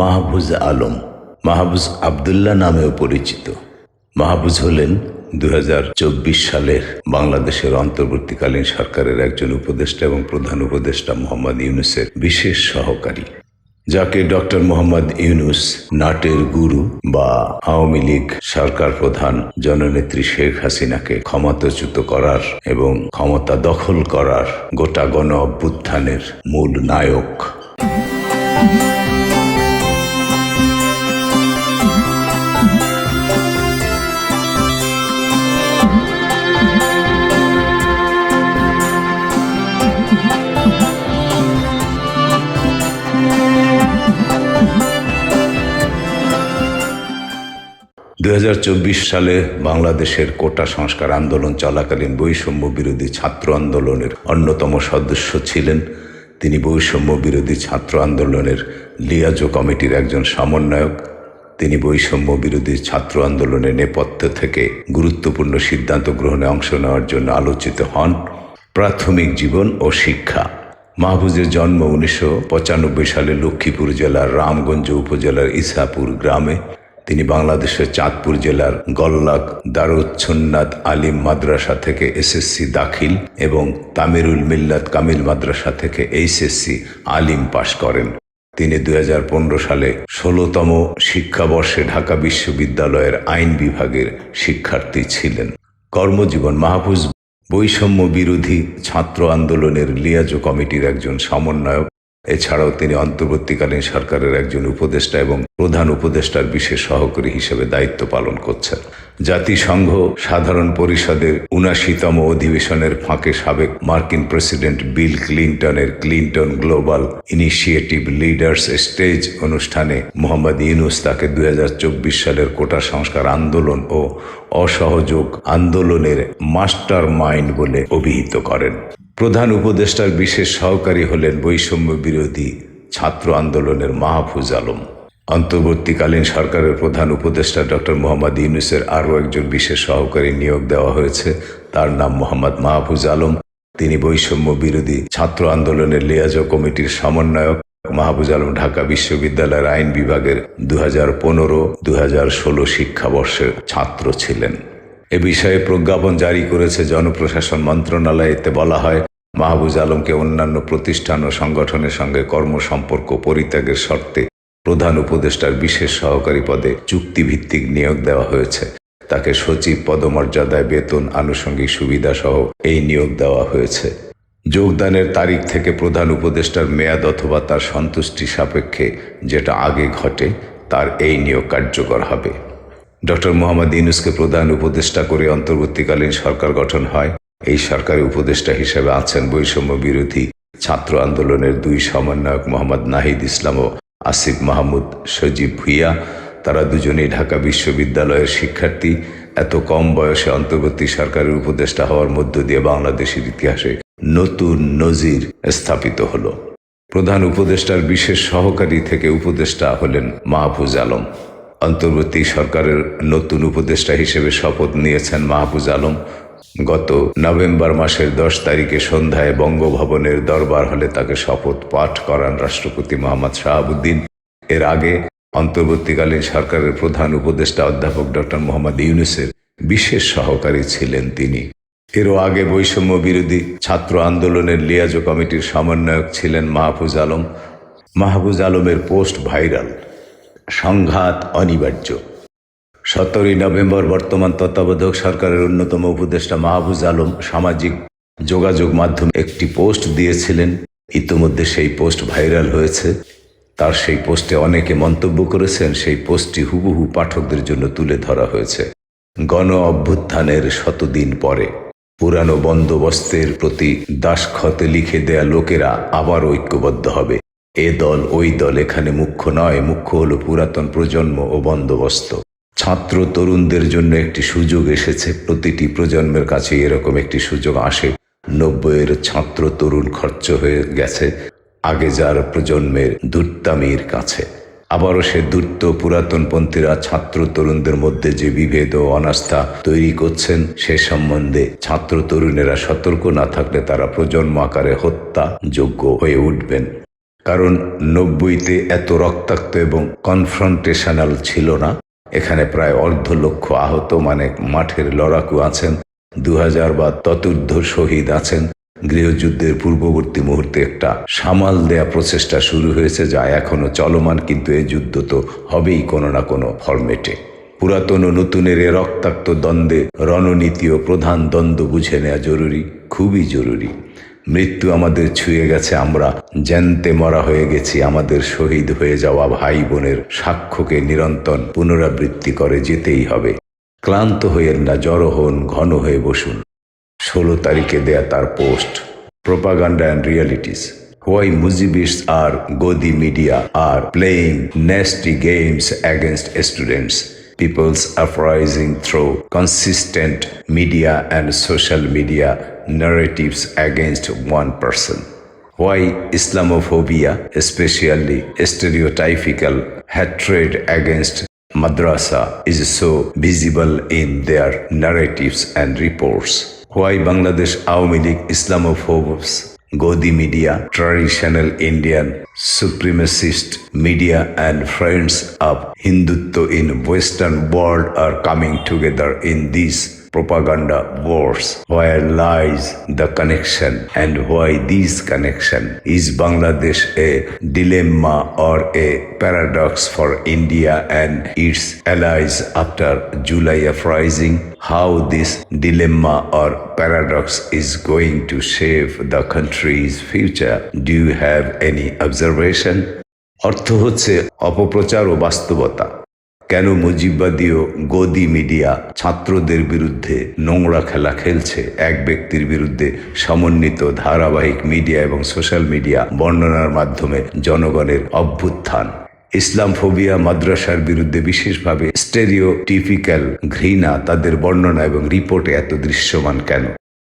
মাহফুজ আলম, মাহবুজ আবদুল্লাহ নামেও পরিচিত। মাহবুজ হলেন দু হাজার চব্বিশ সালের বাংলাদেশের অন্তর্বর্তীকালীন সরকারের একজন উপদেষ্টা এবং প্রধান উপদেষ্টা মোহাম্মদ ইউনুসের বিশেষ সহকারী, যাকে ডক্টর মোহাম্মদ ইউনুস নাটের গুরু বা আওয়ামী লীগ সরকার প্রধান জননেত্রী শেখ হাসিনাকে ক্ষমতাচ্যুত করার এবং ক্ষমতা দখল করার গোটা গণ অভ্যুত্থানের মূল নায়ক। চব্বিশ সালে বাংলাদেশের কোটা সংস্কার আন্দোলন চলাকালীন বৈষম্য বিরোধী ছাত্র আন্দোলনের অন্যতম সদস্য ছিলেন। তিনি বৈষম্য বিরোধী ছাত্র আন্দোলনের লিয়াজো কমিটির একজন সমন্বয়ক। তিনি বৈষম্য বিরোধী ছাত্র আন্দোলনের নেপথ্য থেকে গুরুত্বপূর্ণ সিদ্ধান্ত গ্রহণে অংশ নেওয়ার জন্য আলোচিত হন। প্রাথমিক জীবন ও শিক্ষা। মাহফুজের জন্ম উনিশশো পঁচানব্বই সালে লক্ষ্মীপুর জেলার রামগঞ্জ উপজেলার ইসাপুর গ্রামে তিনি বাংলাদেশের চাঁদপুর জেলার গল্লাক দারুচ্ছন্নাদ আলিম মাদ্রাসা থেকে এসএসসি দাখিল এবং তামিরুল মিল্লাত কামিল মাদ্রাসা থেকে এইচএসসি আলিম পাশ করেন। তিনি দু হাজার পনেরো সালে ষোলোতম শিক্ষাবর্ষে ঢাকা বিশ্ববিদ্যালয়ের আইন বিভাগের শিক্ষার্থী ছিলেন। কর্মজীবন মাহফুজ বৈষম্য বিরোধী ছাত্র আন্দোলনের লিয়াজো কমিটির একজন সমন্বয়ক এছাড়াও তিনি অন্তর্বর্তীকালীন সরকারের একজন উপদেষ্টা এবং প্রধান উপদেষ্টার বিশেষ সহকারী হিসেবে দায়িত্ব পালন করছেন। জাতিসংঘ সাধারণ পরিষদের উনাশিতম অধিবেশনের ফাঁকে সাবেক মার্কিন president Bill ক্লিন্টনের Clinton global initiative leaders stage অনুষ্ঠানে মোহাম্মদ ইউনুস তাকে দু হাজার চব্বিশ সালের কোটা সংস্কার আন্দোলন ও অসহযোগ আন্দোলনের মাস্টার মাইন্ড বলে অভিহিত করেন। প্রধান উপদেষ্টার বিশেষ সহকারী হলেন বৈষম্য বিরোধী ছাত্র আন্দোলনের মাহফুজ আলম। অন্তর্বর্তীকালীন সরকারের প্রধান উপদেষ্টা ডক্টর মোহাম্মদ ইউনুসের আরও একজন বিশেষ সহকারী নিয়োগ দেওয়া হয়েছে। তার নাম মোহাম্মদ মাহফুজ আলম। তিনি বৈষম্য বিরোধী ছাত্র আন্দোলনের লিয়াজো কমিটির সমন্বয়ক। মাহবুজ আলম ঢাকা বিশ্ববিদ্যালয়ের আইন বিভাগের দু হাজার পনেরো দু হাজার ষোলো শিক্ষাবর্ষের ছাত্র ছিলেন। এ বিষয়ে প্রজ্ঞাপন জারি করেছে জনপ্রশাসন মন্ত্রণালয়। এতে বলা হয় মাহবুজ আলমকে অন্যান্য প্রতিষ্ঠান ও সংগঠনের সঙ্গে কর্মসম্পর্ক পরিত্যাগের শর্তে প্রধান উপদেষ্টার বিশেষ সহকারী পদে চুক্তিভিত্তিক নিয়োগ দেওয়া হয়েছে। তাকে সচিব পদমর্যাদায় বেতন, আনুষঙ্গিক সুবিধা সহ এই নিয়োগ দেওয়া হয়েছে। যোগদানের তারিখ থেকে প্রধান উপদেষ্টার মেয়াদ অথবা তার সন্তুষ্টি সাপেক্ষে যেটা আগে ঘটে, তার এই নিয়োগ কার্যকর হবে। ডক্টর মোহাম্মদ ইউনুসকে প্রধান উপদেষ্টা করে অন্তর্বর্তীকালীন সরকার গঠন হয়। এই সরকারি উপদেষ্টা হিসেবে আছেন বৈষম্য বিরোধী ছাত্র আন্দোলনের দুই সমন্বয়ক মোহাম্মদ নাহিদ ইসলাম ও আসিফ মাহমুদ সজীব ভুইয়া। তারা দুজনেই ঢাকা বিশ্ববিদ্যালয়ের শিক্ষার্থী। এত কম বয়সে অন্তর্বর্তী সরকারের উপদেষ্টা হওয়ার মধ্য দিয়ে বাংলাদেশের ইতিহাসে নতুন নজির স্থাপিত হলো। প্রধান উপদেষ্টার বিশেষ সহকারী থেকে উপদেষ্টা হলেন মাহফুজ আলম। অন্তর্বর্তী সরকারের নতুন উপদেষ্টা হিসেবে শপথ নিয়েছেন মাহফুজ আলম। গত নভেম্বর মাসের দশ তারিখে সন্ধ্যায় বঙ্গভবনের দরবার হলে তাকে শপথ পাঠ করান রাষ্ট্রপতি মোহাম্মদ শাহাবুদ্দিন। এর আগে অন্তর্বর্তীকালীন সরকারের প্রধান উপদেষ্টা অধ্যাপক ডক্টর মোহাম্মদ ইউনুসের বিশেষ সহকারী ছিলেন তিনি। এরও আগে বৈষম্য বিরোধী ছাত্র আন্দোলনের লিয়াজো কমিটির সমন্বয়ক ছিলেন মাহফুজ আলম। মাহফুজ আলমের পোস্ট ভাইরাল। সংঘাত অনিবার্য। সতেরোই নভেম্বর বর্তমান তত্ত্বাবধায়ক সরকারের অন্যতম উপদেষ্টা মাহবুজ আলম সামাজিক যোগাযোগ মাধ্যমে একটি পোস্ট দিয়েছিলেন। ইতোমধ্যে সেই পোস্ট ভাইরাল হয়েছে। তার সেই পোস্টে অনেকে মন্তব্য করেছেন, সেই পোস্টটি হুবহু পাঠকদের জন্য তুলে ধরা হয়েছে। গণ অভ্যুত্থানের শতদিন পরে পুরানো বন্দোবস্তের প্রতি দাসখতে লিখে দেয়া লোকেরা আবার ঐক্যবদ্ধ হবে। এ দল ওই দল এখানে মুখ্য নয়, মুখ্য হল পুরাতন প্রজন্ম ও বন্দোবস্ত। ছাত্র তরুণদের জন্য একটি সুযোগ এসেছে। প্রতিটি প্রজন্মের কাছে এরকম একটি সুযোগ আসে। নব্বইয়ের ছাত্র তরুণ খরচ হয়ে গেছে আগে যার প্রজন্মের দুর্তামির কাছে। আবারও সে দূর্ত পুরাতনপন্থীরা ছাত্র তরুণদের মধ্যে যে বিভেদ ও অনাস্থা তৈরি করছেন, সে সম্বন্ধে ছাত্র তরুণেরা সতর্ক না থাকলে তারা প্রজন্ম আকারে হত্যা যোগ্য হয়ে উঠবেন। কারণ নব্বইতে এত রক্তাক্ত এবং কনফ্রন্টেশনাল ছিল না। এখানে প্রায় অর্ধ লক্ষ আহত মানে মাঠের লড়াকু আছেন। দু হাজার বা ততুর্ধ শহীদ আছেন। গৃহযুদ্ধের পূর্ববর্তী মুহূর্তে একটা সামাল দেয়া প্রচেষ্টা শুরু হয়েছে, যা এখনও চলমান, কিন্তু এই যুদ্ধ তো হবেই কোনো না কোনো ফরমেটে পুরাতন ও নতুনের এ রক্তাক্ত দ্বন্দ্বে রণনীতি ও প্রধান দ্বন্দ্ব বুঝে নেওয়া জরুরি, খুবই জরুরি। মৃত্যু আমাদের ছুঁয়ে গেছে, আমরা জ্যান্তে মরা হয়ে গেছি, আমাদের শহীদ হয়ে যাওয়া ভাই বোনের সাক্ষ্যকে নিরন্তর পুনরাবৃত্তি করে যেতেই হবে। ক্লান্ত হইয়েন না, জড়ো হন, ঘন হয়ে বসুন। ষোলো তারিখে দেয়া তার post, propaganda and realities. Why Mujibist are godi media are playing nasty games against students. People's uprising through consistent media and social media narratives against one person. Why Islamophobia, especially stereotypical hatred against madrasa, is so visible in their narratives and reports. Why Bangladesh Awami League Islamophobes Godi media, traditional Indian supremacist media and friends of Hindutva in Western world are coming together in these propaganda wars. Where lies the connection and why this connection? Is Bangladesh a dilemma or a paradox for India and its allies after July uprising? How this dilemma or paradox is going to shape the country's future? Do you have any observation? অর্থ হচ্ছে অপপ্রচার ও বাস্তবতা কেন মুজিববাদী ও গদি media ছাত্রদের বিরুদ্ধে নোংরা খেলা খেলছে? এক ব্যক্তির বিরুদ্ধে সমন্বিত ধারাবাহিক মিডিয়া এবং সোশ্যাল মিডিয়া বর্ণনার মাধ্যমে জনগণের অভ্যুত্থান। ইসলাম ফোবিয়া মাদ্রাসার বিরুদ্ধে বিশেষভাবে স্টেরিও টিপিক্যাল ঘৃণা তাদের বর্ণনা এবং রিপোর্টে এত দৃশ্যমান কেন?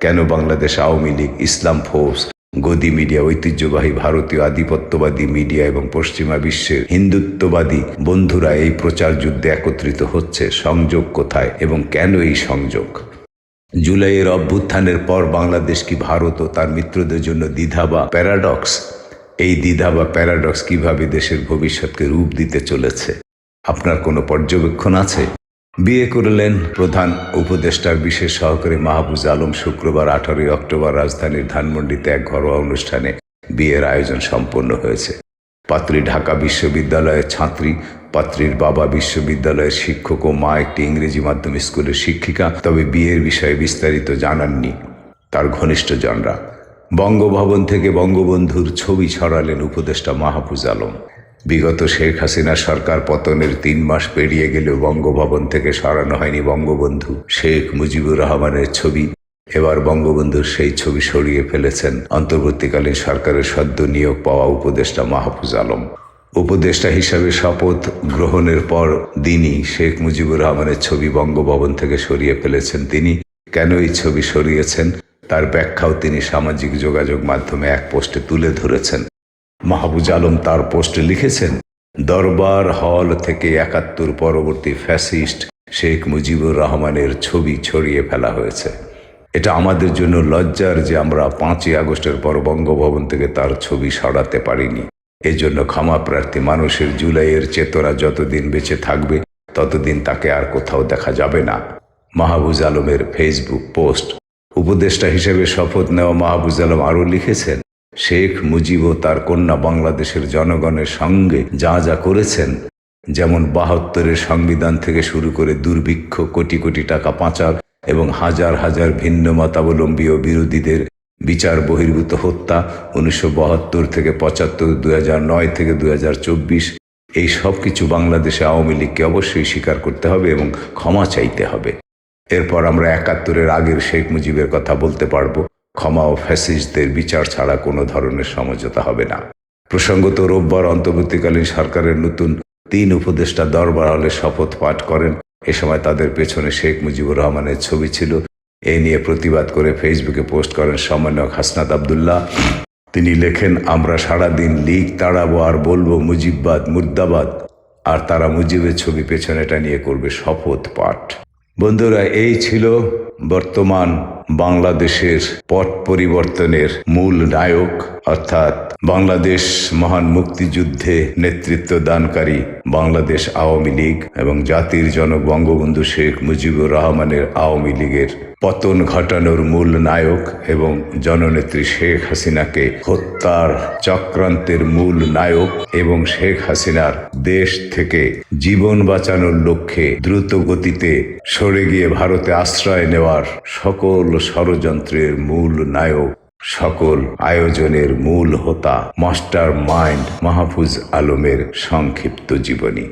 কেন বাংলাদেশ আওয়ামী লীগ ইসলাম ফোর্স গদি মিডিয়া, ঐতিহ্যবাহী ভারতীয় আধিপত্যবাদী মিডিয়া এবং পশ্চিমা বিশ্বের হিন্দুত্ববাদী বন্ধুরা এই প্রচার যুদ্ধে একত্রিত হচ্ছে। সংযোগ কোথায় এবং কেন এই সংযোগ? জুলাইয়ের অভ্যুত্থানের পর বাংলাদেশ কি ভারত ও তার মিত্রদের জন্য দ্বিধা বা প্যারাডক্স? এই দ্বিধা বা প্যারাডক্স কীভাবে দেশের ভবিষ্যৎকে রূপ দিতে চলেছে? আপনার কোনো পর্যবেক্ষণ আছে? বিয়ে করলেন প্রধান উপদেষ্টার বিশেষ সহকারী মাহবুজ আলম শুক্রবার আঠারোই অক্টোবর রাজধানীর ধানমন্ডিতে এক ঘরোয়া অনুষ্ঠানে বিয়ের আয়োজন সম্পন্ন হয়েছে। পাত্রী ঢাকা বিশ্ববিদ্যালয়ের ছাত্রী, পাত্রীর বাবা বিশ্ববিদ্যালয়ের শিক্ষক ও মা একটি ইংরেজি মাধ্যম স্কুলের শিক্ষিকা, তবে বিয়ের বিষয়ে বিস্তারিত জানাননি তার ঘনিষ্ঠজনরা। বঙ্গভবন থেকে বঙ্গবন্ধুর ছবি ছড়ালেন উপদেষ্টা মাহফুজ আলম। বিগত শেখ হাসিনা সরকার পতনের তিন মাস পেরিয়ে গেলেও বঙ্গভবন থেকে সরানো হয়নি বঙ্গবন্ধু শেখ মুজিবুর রহমানের ছবি। এবার বঙ্গবন্ধুর সেই ছবি সরিয়ে ফেলেছেন অন্তর্বর্তীকালীন সরকারের সদ্য নিয়োগ পাওয়া উপদেষ্টা মাহফুজ আলম। উপদেষ্টা হিসাবে শপথ গ্রহণের পর দিনই শেখ মুজিবুর রহমানের ছবি বঙ্গভবন থেকে সরিয়ে ফেলেছেন তিনি। কেন এই ছবি সরিয়েছেন? তার ব্যাখ্যাও তিনি সামাজিক যোগাযোগ মাধ্যমে এক পোস্টে তুলে ধরেছেন। মাহবুজ আলম তার পোস্টে লিখেছেন, দরবার হল থেকে একাত্তর পরবর্তী ফ্যাসিস্ট শেখ মুজিবুর রহমানের ছবি ছড়িয়ে ফেলা হয়েছে। এটা আমাদের জন্য লজ্জার যে আমরা পাঁচই আগস্টের পর বঙ্গভবন থেকে তার ছবি সরাতে পারিনি। এজন্য ক্ষমা প্রার্থী মানুষের জুলাইয়ের চেতনা যতদিন বেঁচে থাকবে, ততদিন তাকে আর কোথাও দেখা যাবে না। মাহবুজ আলমের ফেসবুক পোস্ট। উপদেষ্টা হিসেবে শপথ নেওয়া মাহবুজ আলম আরও লিখেছেন শেখ মুজিব ও তার কন্যা বাংলাদেশের জনগণের সঙ্গে যা যা করেছেন, যেমন বাহাত্তরের সংবিধান থেকে শুরু করে দুর্ভিক্ষ, কোটি কোটি টাকা পাচার এবং হাজার হাজার ভিন্ন মতাবলম্বী ও বিরোধীদের বিচার বহির্ভূত হত্যা, উনিশশো বাহাত্তর থেকে পঁচাত্তর, দুই নয় থেকে দু হাজার চব্বিশ, এই সব কিছু বাংলাদেশে আওয়ামী লীগকে অবশ্যই স্বীকার করতে হবে এবং ক্ষমা চাইতে হবে। এরপর আমরা একাত্তরের আগের শেখ মুজিবের কথা বলতে পারব। ক্ষমা ও ফ্যাসিস্টদের বিচার ছাড়া কোনো ধরনের সমঝোতা হবে না। প্রসঙ্গত রোববার অন্তর্বর্তীকালীন সরকারের নতুন তিন উপদেষ্টা দরবার হলে শপথ পাঠ করেন। এ সময় তাদের পেছনে শেখ মুজিবুর রহমানের ছবি ছিল। এ নিয়ে প্রতিবাদ করে ফেসবুকে পোস্ট করেন সমন্বয়ক হাসনাত আবদুল্লাহ। তিনি লেখেন, আমরা সারাদিন লিগ তাড়াবো আর বলব মুজিববাদ, মুর্দাবাদ। আর তারা মুজিবের ছবি পেছনেটা নিয়ে করবে শপথ পাঠ। বন্ধুরা, এই ছিল বর্তমান বাংলাদেশের পট পরিবর্তনের মূল নায়ক, অর্থাৎ বাংলাদেশ মহান মুক্তিযুদ্ধে নেতৃত্ব দানকারী বাংলাদেশ আওয়ামী লীগ এবং জাতির জনক বঙ্গবন্ধু শেখ মুজিবুর রহমানের আওয়ামী লীগের পতন ঘটানোর মূল নায়ক এবং জননেত্রী শেখ হাসিনাকে হত্যার চক্রান্তের মূল নায়ক এবং শেখ হাসিনার দেশ থেকে জীবন বাঁচানোর লক্ষ্যে দ্রুত গতিতে সরে গিয়ে ভারতে আশ্রয় নেওয়ার সকল ষড়যন্ত্রের মূল নায়ক সকল আয়োজনের মূল হোতা মাস্টার মাইন্ড মাহফুজ আলমের সংক্ষিপ্ত জীবনী।